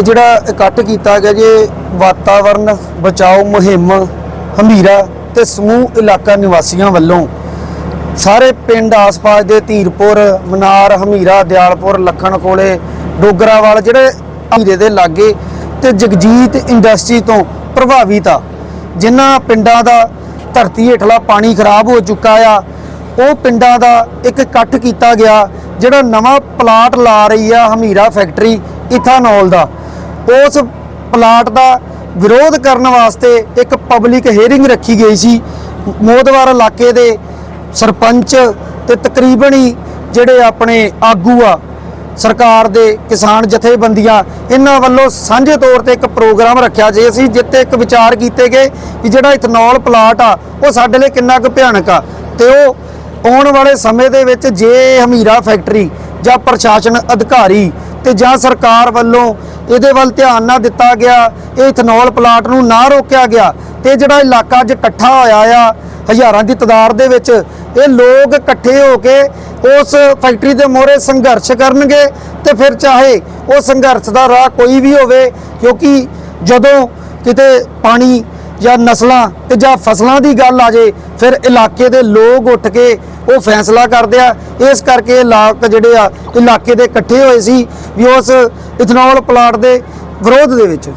ਇਹ ਜਿਹੜਾ ਇਕੱਠ ਕੀਤਾ ਗਿਆ ਜੇ ਵਾਤਾਵਰਨ, ਬਚਾਓ ਮੁਹਿੰਮ, ਹਮੀਰਾ ਤੇ ਸਮੂਹ ਇਲਾਕਾ ਨਿਵਾਸੀਆਂ ਵੱਲੋਂ, ਸਾਰੇ ਪਿੰਡ ਆਸ-ਪਾਸ ਦੇ ਧੀਰਪੁਰ, ਮਨਾਰ, ਹਮੀਰਾ, ਦਿਆਲਪੁਰ, ਲੱਖਣ ਕੋਲੇ, ਡੋਗਰਾਵਾਲ ਜਿਹੜੇ ਹਮੀਰੇ ਦੇ ਲਾਗੇ ਤੇ ਜਗਜੀਤ ਇੰਡਸਟਰੀ ਤੋਂ ਪ੍ਰਭਾਵਿਤ ਆ, ਜਿਨ੍ਹਾਂ ਪਿੰਡਾਂ ਦਾ ਧਰਤੀ ਹੇਠਲਾ ਪਾਣੀ ਖਰਾਬ ਹੋ ਚੁੱਕਾ ਆ, ਉਹ ਪਿੰਡਾਂ ਦਾ ਇੱਕ ਇਕੱਠ ਕੀਤਾ ਗਿਆ, ਜਿਹੜਾ ਨਵਾਂ ਪਲਾਟ ਲਾ ਰਹੀ ਆ ਹਮੀਰਾ ਫੈਕਟਰੀ, ਇਥਾਨੋਲ ਦਾ। ਉਸ ਪਲਾਟ ਦਾ ਵਿਰੋਧ ਕਰਨ ਵਾਸਤੇ ਇੱਕ ਪਬਲਿਕ ਹੀਅਰਿੰਗ ਰੱਖੀ ਗਈ ਸੀ। ਮੋਦਵਾਰ ਇਲਾਕੇ ਦੇ ਸਰਪੰਚ ਤੇ ਤਕਰੀਬਨ ਹੀ ਜਿਹੜੇ ਆਪਣੇ ਆਗੂ ਆ, ਸਰਕਾਰ ਦੇ ਕਿਸਾਨ ਜਥੇਬੰਦੀਆਂ, ਇਹਨਾਂ ਵੱਲੋਂ ਸਾਂਝੇ ਤੌਰ ਤੇ ਇੱਕ ਪ੍ਰੋਗਰਾਮ ਰੱਖਿਆ ਜੇ ਅਸੀਂ ਜਿੱਤੇ ਇੱਕ ਵਿਚਾਰ ਕੀਤੇ ਗਏ ਕਿ ਜਿਹੜਾ ਇਥਨੋਲ ਪਲਾਟ ਆ, ਉਹ ਸਾਡੇ ਲਈ ਕਿੰਨਾ ਕੁ ਭਿਆਨਕ ਆ। ਤੇ ਉਹ ਆਉਣ ਵਾਲੇ ਸਮੇਂ ਦੇ ਵਿੱਚ ਜੇ ਹਮੀਰਾ ਫੈਕਟਰੀ ਜਾਂ ਪ੍ਰਸ਼ਾਸਨ ਅਧਿਕਾਰੀ ਤੇ ਜਾਂ ਸਰਕਾਰ ਵੱਲੋਂ ਇਹਦੇ ਵੱਲ ਧਿਆਨ ਨਾ ਦਿੱਤਾ ਗਿਆ। ਇਹ ਇਥਨੋਲ ਪਲਾਂਟ ਨੂੰ ਨਾ ਰੋਕਿਆ ਗਿਆ। ਤੇ ਜਿਹੜਾ ਇਲਾਕਾ ਅੱਜ ਇਕੱਠਾ ਹੋਇਆ ਆ, ਹਜ਼ਾਰਾਂ ਦੀ ਤਾਦਾਦ ਦੇ ਵਿੱਚ, ਇਹ ਲੋਕ ਇਕੱਠੇ ਹੋ ਕੇ ਉਸ ਫੈਕਟਰੀ ਦੇ ਮੋਹਰੇ ਸੰਘਰਸ਼ ਕਰਨਗੇ ਤੇ ਫਿਰ ਚਾਹੇ ਉਹ ਸੰਘਰਸ਼ ਦਾ ਰਾਹ ਕੋਈ ਵੀ ਹੋਵੇ, ਕਿਉਂਕਿ ਜਦੋਂ ਕਿਤੇ ਪਾਣੀ ਜਾਂ ਨਸਲਾਂ ਤੇ ਜਾਂ ਫਸਲਾਂ ਦੀ ਗੱਲ ਆ ਜੇ ਫਿਰ ਇਲਾਕੇ ਦੇ ਲੋਕ ਉੱਠ ਕੇ ਉਹ ਫੈਸਲਾ ਕਰਦੇ ਆ। ਇਸ ਕਰਕੇ ਇਹ ਲੋਕ ਜਿਹੜੇ ਆ ਇਲਾਕੇ ਦੇ ਇਕੱਠੇ ਹੋਏ ਸੀ ਵੀ ਉਸ ਇਥਨੋਲ ਪਲਾਂਟ ਦੇ ਵਿਰੋਧ ਦੇ ਵਿੱਚ।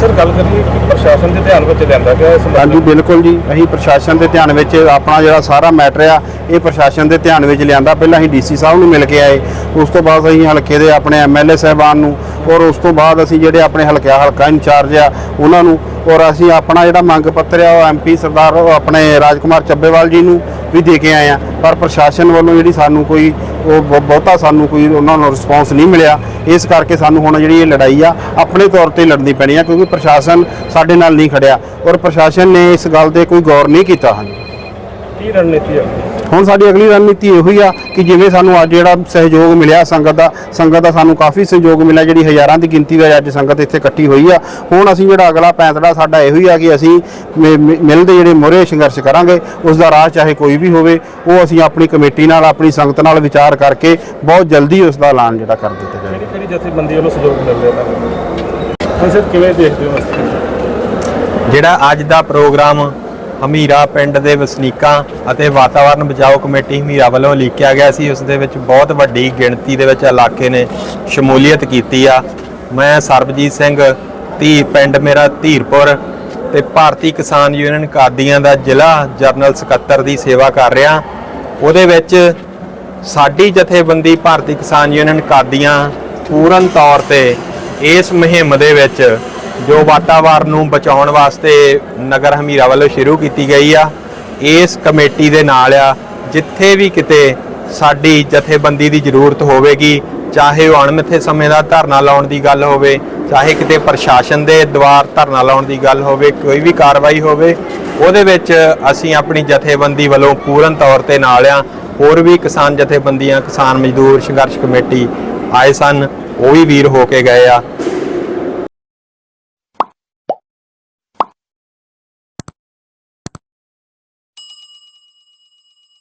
ਸਰ ਗੱਲ ਕਰੀਏ ਕਿ ਪ੍ਰਸ਼ਾਸਨ ਦੇ ਧਿਆਨ ਵਿੱਚ ਲਿਆਂਦਾ ਗਿਆ ਇਸ ਹਾਂਜੀ ਬਿਲਕੁਲ ਜੀ। ਅਸੀਂ ਪ੍ਰਸ਼ਾਸਨ ਦੇ ਧਿਆਨ ਵਿੱਚ ਆਪਣਾ ਜਿਹੜਾ ਸਾਰਾ ਮੈਟਰ ਆ ਇਹ ਪ੍ਰਸ਼ਾਸਨ ਦੇ ਧਿਆਨ ਵਿੱਚ ਲਿਆਂਦਾ। ਪਹਿਲਾਂ ਅਸੀਂ ਡੀਸੀ ਸਾਹਿਬ ਨੂੰ ਮਿਲ ਕੇ ਆਏ। ਉਸ ਤੋਂ ਬਾਅਦ ਅਸੀਂ ਹਲਕੇ ਦੇ ਆਪਣੇ ਐਮਐਲਏ ਸਾਹਿਬਾਨ ਨੂੰ ਔਰ ਉਸ ਤੋਂ ਬਾਅਦ ਅਸੀਂ ਜਿਹੜੇ ਆਪਣੇ ਹਲਕਾ ਹਲਕਾ ਇੰਚਾਰਜ ਆ ਉਹਨਾਂ ਨੂੰ ਔਰ ਅਸੀਂ ਆਪਣਾ ਜਿਹੜਾ ਮੰਗ ਪੱਤਰ ਆ, ਉਹ ਐਮਪੀ ਸਰਦਾਰ ਉਹ ਆਪਣੇ ਰਾਜਕੁਮਾਰ ਚੱਬੇਵਾਲ ਜੀ ਨੂੰ ਵੀ ਦੇ ਕੇ ਆਏ ਆ। ਪਰ ਪ੍ਰਸ਼ਾਸਨ ਵੱਲੋਂ ਜਿਹੜੀ ਸਾਨੂੰ ਕੋਈ, ਉਹ ਬਹੁ- ਬਹੁਤਾ ਸਾਨੂੰ ਕੋਈ ਉਹਨਾਂ ਨੂੰ ਰਿਸਪੌਂਸ ਨਹੀਂ ਮਿਲਿਆ। ਇਸ ਕਰਕੇ ਸਾਨੂੰ ਹੁਣ ਜਿਹੜੀ ਇਹ ਲੜਾਈ ਆ, ਆਪਣੇ ਤੌਰ ਤੇ ਲੜਨੀ ਪੈਣੀ ਆ, ਕਿਉਂਕਿ ਪ੍ਰਸ਼ਾਸਨ ਸਾਡੇ ਨਾਲ ਨਹੀਂ ਖੜਿਆ। ਔਰ ਪ੍ਰਸ਼ਾਸਨ ਨੇ ਇਸ ਗੱਲ ਤੇ ਕੋਈ ਗੌਰ ਨਹੀਂ ਕੀਤਾ। ਹਨ ਕੀ ਰਣਨੀਤੀ ਹੈ ਹੁਣ ਸਾਡੀ ਅਗਲੀ ਰਣਨੀਤੀ ਇਹੋ ਹੀ ਆ ਕਿ ਜਿਵੇਂ ਸਾਨੂੰ ਅੱਜ ਜਿਹੜਾ ਸਹਿਯੋਗ ਮਿਲਿਆ ਸੰਗਤ ਦਾ ਸੰਗਤ ਦਾ ਸਾਨੂੰ ਕਾਫੀ ਸਹਿਯੋਗ ਮਿਲਿਆ ਜਿਹੜੀ ਹਜ਼ਾਰਾਂ ਦੀ ਗਿਣਤੀ ਵਿੱਚ ਅੱਜ ਸੰਗਤ ਇੱਥੇ ਇਕੱਠੀ ਹੋਈ ਆ। ਹੁਣ ਅਸੀਂ ਜਿਹੜਾ ਅਗਲਾ ਪੈਂਤੜਾ ਸਾਡਾ ਇਹੋ ਹੀ ਆ ਕਿ ਅਸੀਂ ਮਿਲਦੇ ਜਿਹੜੇ ਮੋਰੇ ਸੰਘਰਸ਼ ਕਰਾਂਗੇ ਉਸ ਦਾ ਰਾਹ ਚਾਹੇ ਕੋਈ ਵੀ ਹੋਵੇ ਉਹ ਅਸੀਂ ਆਪਣੀ ਕਮੇਟੀ ਨਾਲ ਆਪਣੀ ਸੰਗਤ ਨਾਲ ਵਿਚਾਰ ਕਰਕੇ ਬਹੁਤ ਜਲਦੀ ਉਸ ਦਾ ਐਲਾਨ ਜਿਹੜਾ ਕਰ ਦਿੱਤਾ ਜਾਵੇਗਾ ਕਿਹੜੀ ਕਿਹੜੀ ਜਥੇਬੰਦੀ ਵੱਲੋਂ ਸਹਿਯੋਗ ਮਿਲ ਰਿਹਾ ਤੁਹਾਨੂੰ? ਹਾਂ ਸਰ ਕਿਵੇਂ ਦੇਖਦੇ ਹੋ ਜਿਹੜਾ ਅੱਜ ਦਾ ਪ੍ਰੋਗਰਾਮ ਹਮੀਰਾ ਪਿੰਡ ਦੇ ਵਸਨੀਕਾਂ ਅਤੇ ਵਾਤਾਵਰਣ ਬਚਾਓ ਕਮੇਟੀ ਹਮੀਰਾ ਵੱਲੋਂ ਲਿਖਿਆ ਗਿਆ ਸੀ, ਉਸ ਦੇ ਵਿੱਚ ਬਹੁਤ ਵੱਡੀ ਗਿਣਤੀ ਦੇ ਵਿੱਚ ਇਲਾਕੇ ਨੇ ਸ਼ਮੂਲੀਅਤ ਕੀਤੀ ਆ। ਮੈਂ ਸਰਬਜੀਤ ਸਿੰਘ, ਧੀ ਪਿੰਡ ਮੇਰਾ ਧੀਰਪੁਰ ਤੇ ਭਾਰਤੀ ਕਿਸਾਨ ਯੂਨੀਅਨ ਕਾਦੀਆਂ ਦਾ ਜ਼ਿਲ੍ਹਾ ਜਰਨਲ ਸਕੱਤਰ ਦੀ ਸੇਵਾ ਕਰ ਰਿਹਾ। ਉਹਦੇ ਵਿੱਚ ਸਾਡੀ ਜਥੇਬੰਦੀ ਭਾਰਤੀ ਕਿਸਾਨ ਯੂਨੀਅਨ ਕਾਦੀਆਂ ਪੂਰਨ ਤੌਰ ਤੇ ਇਸ ਮੁਹਿੰਮ ਦੇ ਵਿੱਚ ਜੋ ਵਾਤਾਵਰਨ ਨੂੰ ਬਚਾਉਣ ਵਾਸਤੇ ਨਗਰ ਹਮੀਰਾ ਵੱਲੋਂ ਸ਼ੁਰੂ ਕੀਤੀ ਗਈ ਆ, ਇਸ ਕਮੇਟੀ ਦੇ ਨਾਲ ਆ, ਜਿੱਥੇ ਵੀ ਕਿਤੇ ਸਾਡੀ ਜਥੇਬੰਦੀ ਦੀ ਜ਼ਰੂਰਤ ਹੋਵੇਗੀ, ਚਾਹੇ ਉਹ ਅਣਮਿੱਥੇ ਸਮੇਂ ਦਾ ਧਰਨਾ ਲਾਉਣ ਦੀ ਗੱਲ ਹੋਵੇ, ਚਾਹੇ ਕਿਤੇ ਪ੍ਰਸ਼ਾਸਨ ਦੇ ਦੁਆਰ ਧਰਨਾ ਲਾਉਣ ਦੀ ਗੱਲ ਹੋਵੇ, ਕੋਈ ਵੀ ਕਾਰਵਾਈ ਹੋਵੇ, ਉਹਦੇ ਵਿੱਚ ਅਸੀਂ ਆਪਣੀ ਜਥੇਬੰਦੀ ਵੱਲੋਂ ਪੂਰਨ ਤੌਰ ਤੇ ਨਾਲ ਆ, ਹੋਰ ਵੀ ਕਿਸਾਨ ਜਥੇਬੰਦੀਆਂ, ਕਿਸਾਨ ਮਜ਼ਦੂਰ ਸੰਘਰਸ਼ ਕਮੇਟੀ ਆਏ ਸਨ, ਉਹ ਵੀ ਵੀਰ ਹੋ ਕੇ ਗਏ ਆ।